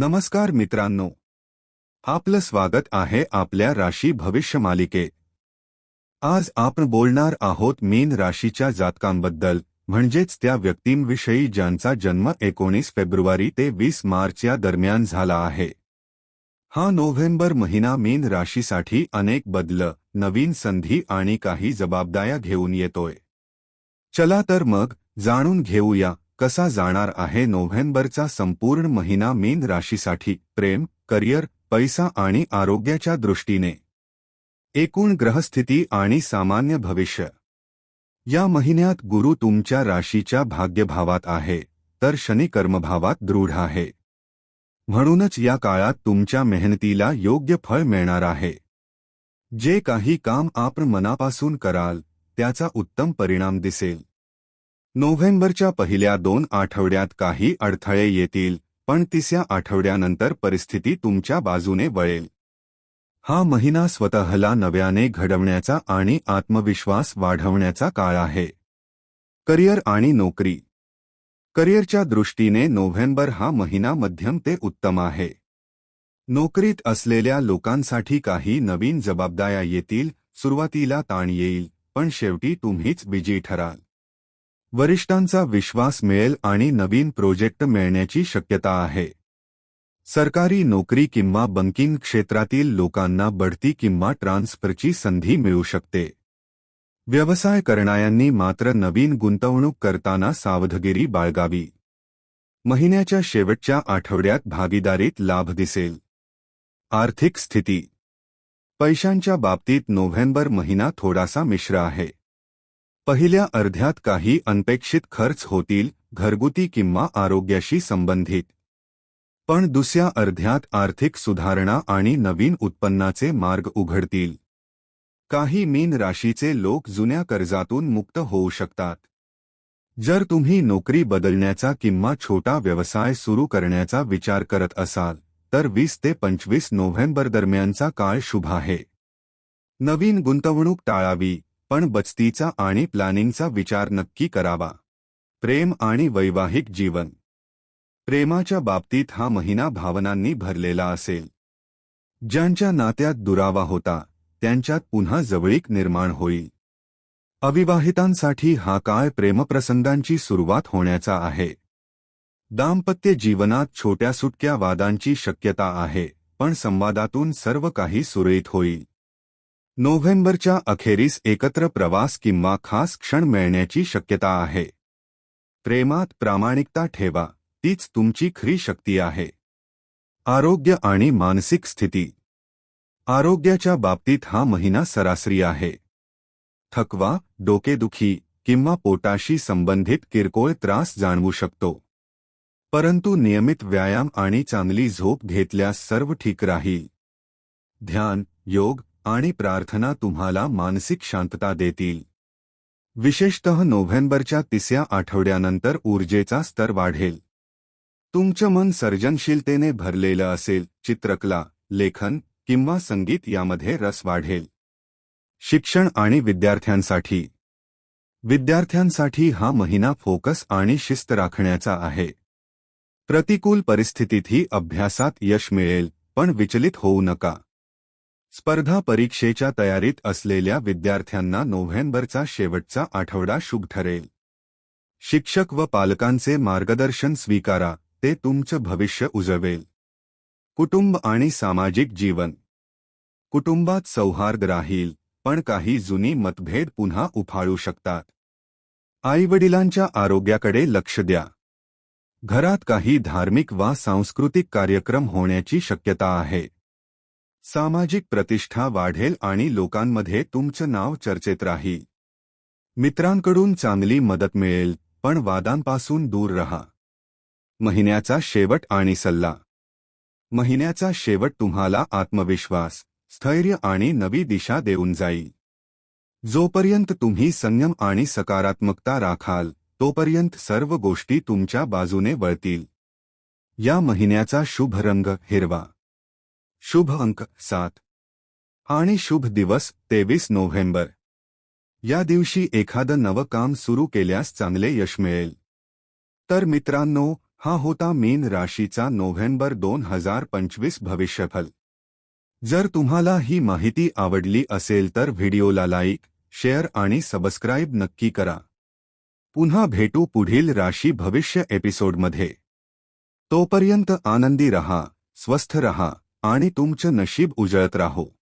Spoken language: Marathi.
नमस्कार मित्रांनो. आपलं स्वागत आहे आपल्या राशी भविष्य मालिकेत आज आपण बोलणार आहोत मीन राशीच्या जातकांबद्दल म्हणजेच त्या व्यक्तींविषयी ज्यांचा जन्म एकोणीस फेब्रुवारी ते वीस मार्च या दरम्यान झाला आहे. हा नोव्हेंबर महिना मीन राशीसाठी अनेक बदल नवीन संधी आणि काही जबाबदाऱ्या घेऊन येतोय. चला तर मग जाणून घेऊया कसा जाणार आहे नोव्हेंबरचा संपूर्ण महिना मीन राशीसाठी? प्रेम करिअर पैसा आणि आरोग्याच्या दृष्टीने. एकूण ग्रहस्थिती आणि सामान्य भविष्य. या महिन्यात गुरु तुमच्या राशीच्या भाग्यभावात आहे तर शनी कर्मभावात दृढ आहे. म्हणूनच या काळात तुमच्या मेहनतीला योग्य फळ मिळणार आहे. जे काही काम आपण मनापासून कराल त्याचा उत्तम परिणाम दिसेल. नोव्हेंबरच्या पहिल्या दोन आठवड्यात काही अडथळे येतील पण तिसऱ्या आठवड्यानंतर परिस्थिती तुमच्या बाजूने वळेल. हा महिना स्वतःला नव्याने घडवण्याचा आणि आत्मविश्वास वाढवण्याचा काळ आहे. करिअर आणि नोकरी. करिअरच्या दृष्टीने नोव्हेंबर हा महिना मध्यम ते उत्तम आहे. नोकरीत असलेल्या लोकांसाठी काही नवीन जबाबदाऱ्या येतील सुरुवातीला ताण येईल पण शेवटी तुम्हीच बिजी ठराल. वरिष्ठांचा विश्वास मिळेल आणि नवीन प्रोजेक्ट मिळण्याची शक्यता आहे. सरकारी नोकरी किंवा बँकिंग क्षेत्रातील लोकांना बढती किंवा ट्रान्सफरची संधी मिळू शकते. व्यवसाय करणाऱ्यांनी मात्र नवीन गुंतवणूक करताना सावधगिरी बाळगावी. महिन्याच्या शेवटच्या आठवड्यात भागीदारीत लाभ दिसेल. आर्थिक स्थिती. पैशांच्या बाबतीत नोव्हेंबर महिना थोडासा मिश्र आहे. पहिल्या अर्ध्यात काही अनपेक्षित खर्च होतील घरगुती किंवा आरोग्याशी संबंधित. पण दुसऱ्या अर्ध्यात आर्थिक सुधारणा आणि नवीन उत्पन्नाचे मार्ग उघडतील. काही मीन राशीचे लोक जुन्या कर्जातून मुक्त होऊ शकतात. जर तुम्ही नोकरी बदलण्याचा किंवा छोटा व्यवसाय सुरू करण्याचा विचार करत असाल तर वीस ते पंचवीस नोव्हेंबर दरम्यानचा काळ शुभ आहे. नवीन गुंतवणूक टाळावी. पण बचतीचा आणि प्लॅनिंगचा विचार नक्की करावा. प्रेम आणि वैवाहिक जीवन. प्रेमाच्या बाबतीत हा महिना भावनांनी भरलेला असेल. ज्यांच्या नात्यात दुरावा होता त्यांच्यात पुन्हा जवळीक निर्माण होईल. अविवाहितांसाठी हा काळ प्रेमप्रसंगांची सुरुवात होण्याचा आहे. दाम्पत्य जीवनात छोट्या सुटक्या वादांची शक्यता आहे पण संवादातून सर्व काही सुरळीत होईल. नोव्हेंबरच्या अखेरीस एकत्र प्रवास किंवा खास क्षण मिळण्याची शक्यता आहे. प्रेमात प्रामाणिकता ठेवा तीच तुमची खरी शक्ती आहे. आरोग्य आणि मानसिक स्थिती. आरोग्याच्या बाबतीत हा महिना सरासरी आहे. थकवा डोकेदुखी किंवा पोटाशी संबंधित किरकोळ त्रास जाणवू शकतो. परंतु नियमित व्यायाम आणि चांगली झोप घेतल्यास सर्व ठीक राहील. ध्यान योग आणि प्रार्थना तुम्हाला मानसिक शांतता देतील. विशेषतः नोव्हेंबरच्या तिसऱ्या आठवड्यानंतर ऊर्जेचा स्तर वाढेल. तुमचं मन सर्जनशीलतेने भरलेलं असेल चित्रकला लेखन किंवा संगीत यामध्ये रस वाढेल. शिक्षण आणि विद्यार्थ्यांसाठी. विद्यार्थ्यांसाठी हा महिना फोकस आणि शिस्त राखण्याचा आहे. प्रतिकूल परिस्थितीतही अभ्यासात यश मिळेल पण विचलित होऊ नका. स्पर्धा परीक्षेच्या तयारीत असलेल्या विद्यार्थ्यांना नोव्हेंबरचा शेवटचा आठवडा शुभ ठरेल. शिक्षक व पालकांचे मार्गदर्शन स्वीकारा ते तुमचं भविष्य उजवेल. कुटुंब आणि सामाजिक जीवन. कुटुंबात सौहार्द राहील पण काही जुनी मतभेद पुन्हा उफाळू शकतात. आईवडिलांच्या आरोग्याकडे लक्ष द्या. घरात काही धार्मिक वा सांस्कृतिक कार्यक्रम होण्याची शक्यता आहे. सामाजिक प्रतिष्ठा वाढेल आणि लोकांमध्ये तुमचं नाव चर्चेत राहील मित्रांकडून चांगली मदत मिळेल पण वादांपासून दूर रहा. महिन्याचा शेवट आणि सल्ला. महिन्याचा शेवट तुम्हाला आत्मविश्वास स्थैर्य आणि नवी दिशा देऊन जाईल जोपर्यंत तुम्ही संयम आणि सकारात्मकता राखाल तोपर्यंत सर्व गोष्टी तुमच्या बाजूने वळतील. या महिन्याचा शुभ रंग हिरवा. शुभ अंक सात. आणि शुभ दिवस तेवीस नोव्हेंबर. या दिवशी एखादं नवं काम सुरू केल्यास चांगले यश मिळेल. तर मित्रांनो हा होता मीन राशीचा नोव्हेंबर दोन हजार पंचवीस भविष्यफल. जर तुम्हाला ही माहिती आवडली असेल तर व्हिडिओला लाईक शेअर आणि सबस्क्राईब नक्की करा. पुन्हा भेटू पुढील राशी भविष्य एपिसोडमध्ये. तोपर्यंत आनंदी रहा स्वस्थ रहा. आणि तुमचं नशीब उजळत राहो.